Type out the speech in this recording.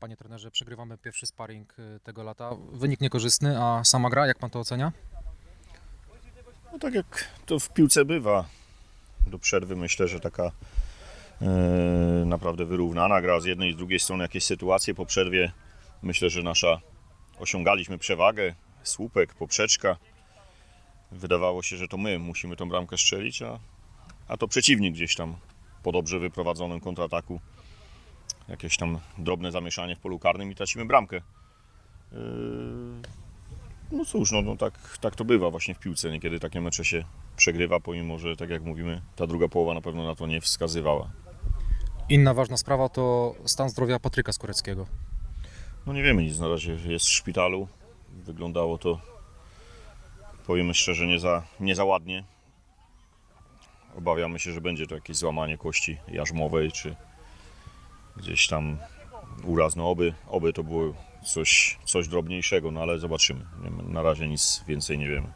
Panie trenerze, przegrywamy pierwszy sparring y, tego lata. Wynik niekorzystny, a sama gra, jak pan to ocenia? No tak jak to w piłce bywa. Do przerwy myślę, że taka e, naprawdę wyrównana gra z jednej i z drugiej strony jakieś sytuacje po przerwie. Myślę, że nasza osiągaliśmy przewagę, słupek, poprzeczka. Wydawało się, że to my musimy tą bramkę strzelić, a, a to przeciwnik gdzieś tam po dobrze wyprowadzonym kontrataku. Jakieś tam drobne zamieszanie w polu karnym i tracimy bramkę. Yy, no cóż, no, no tak, tak to bywa właśnie w piłce. Niekiedy takie mecze się przegrywa, pomimo że, tak jak mówimy, ta druga połowa na pewno na to nie wskazywała. Inna ważna sprawa to stan zdrowia Patryka Skóreckiego. No nie wiemy nic, na razie jest w szpitalu. Wyglądało to, powiemy szczerze, nie za, nie za ładnie. Obawiamy się, że będzie to jakieś złamanie kości jarzmowej, czy gdzieś tam uraz. No oby, oby to było coś, coś drobniejszego, no ale zobaczymy. Na razie nic więcej nie wiemy.